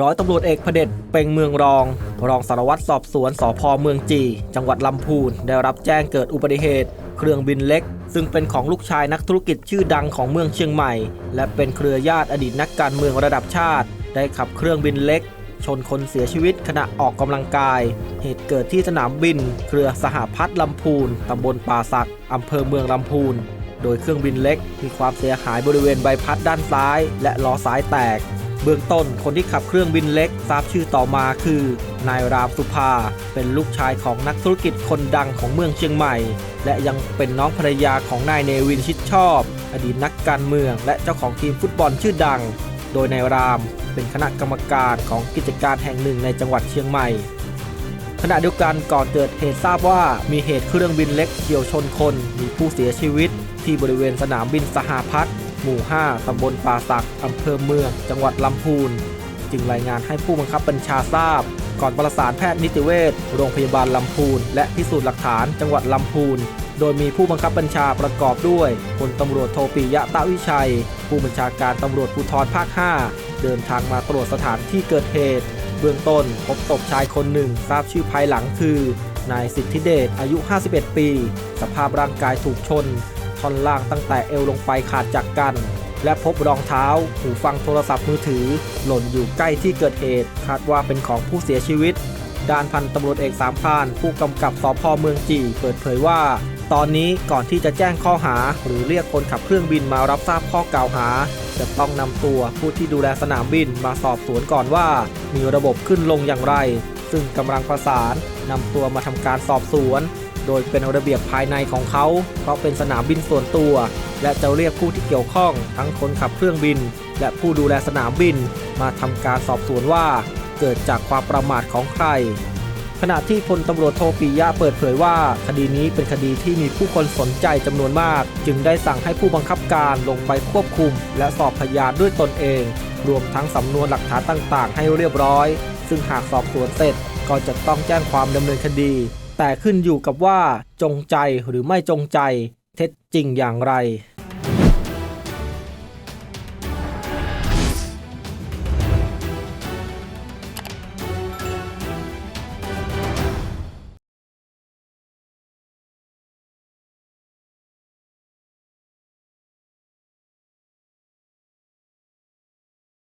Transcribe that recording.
ร้อยตำรวจเอกพเด็จเป่งเมืองรอง รองสารวัตรสอบสวนสพเมืองจี จังหวัดลำพูน ได้รับแจ้งเกิดอุบัติเหตุ เครื่องบินเล็ก ซึ่งเป็นของลูกชายนักธุรกิจชื่อดังของเมืองเชียงใหม่ และเป็นเครือญาติอดีตนักการเมืองระดับชาติ ได้ขับเครื่องบินเล็ก ชนคนเสียชีวิตขณะออกกำลังกาย เหตุเกิดที่สนามบิน เครือสหพัฒน์ลำพูนตำบลป่าสักอำเภอเมืองลำพูน โดยเครื่องบินเล็ก มีความเสียหายบริเวณใบพัดด้านซ้าย และล้อซ้ายแตก เบื้องต้นคนที่ขับเครื่องบินเล็กทราบชื่อต่อมาคือนายรามสุภา เป็นลูกชายของนักธุรกิจคนดังของเมืองเชียงใหม่ และยังเป็นน้องภรรยาของนายเนวินชิดชอบ อดีตนักการเมืองและเจ้าของทีมฟุตบอลชื่อดัง โดยนายรามเป็นคณะกรรมการของกิจการแห่งหนึ่งในจังหวัดเชียงใหม่ขณะเดียวกันก่อนเกิดเหตุทราบว่ามีเหตุเครื่องบินเล็กเฉียวชนคน มีผู้เสียชีวิตที่บริเวณสนามบินสหพัฒน์ หมู่ 5 ตำบลป่าสัก อำเภอเมือง จังหวัดลำพูน จึงรายงานให้ผู้บังคับบัญชาทราบ ก่อนประสานแพทย์นิติเวช โรงพยาบาลลำพูน และพิสูจน์หลักฐาน จังหวัดลำพูน โดยมีผู้บังคับบัญชาประกอบด้วยพลตำรวจโทปิยะตะวิชัย ผู้บัญชาการตำรวจภูธรภาค 5 เดินทางมาตรวจสถานที่เกิดเหตุ เบื้องต้นพบศพชายคนหนึ่งทราบชื่อภายหลังคือนายสิทธิเดชอายุ 51 ปี สภาพร่างกายถูกชน ท่อนล่างตั้งแต่เอวลงไปขาดจากกัน และพบรองเท้า หูฟังโทรศัพท์มือถือ หล่นอยู่ใกล้ที่เกิดเหตุ คาดว่าเป็นของผู้เสียชีวิต ด้านพันตำรวจเอกสามพาน ผู้กำกับสพเมืองจีเปิดเผยว่า ตอนนี้ก่อนที่จะแจ้งข้อหา หรือเรียกคนขับเครื่องบินมารับทราบข้อกล่าวหา จะต้องนำตัวผู้ที่ดูแลสนามบินมาสอบสวนก่อนว่า มีระบบขึ้นลงอย่างไร ซึ่งกำลังประสานนำตัวมาทำการสอบสวน โดยเป็นระเบียบภายในของเขา เพราะเป็นสนามบินส่วนตัว และจะเรียกผู้ที่เกี่ยวข้องทั้งคนขับเครื่องบิน และผู้ดูแลสนามบิน มาทำการสอบสวนว่า เกิดจากความประมาทของใคร ขณะที่พลตำรวจโทปิยะเปิดเผยว่า คดีนี้เป็นคดีที่มีผู้คนสนใจจำนวนมาก จึงได้สั่งให้ผู้บังคับการลงไปควบคุม และสอบพยานด้วยตนเอง รวมทั้งสำนวนหลักฐานต่าง ๆ ให้เรียบร้อย ซึ่งหากสอบสวนเสร็จก็จะต้องแจ้งความดำเนินคดี แต่ขึ้นอยู่กับว่าจงใจหรือไม่จงใจเท็จจริงอย่างไร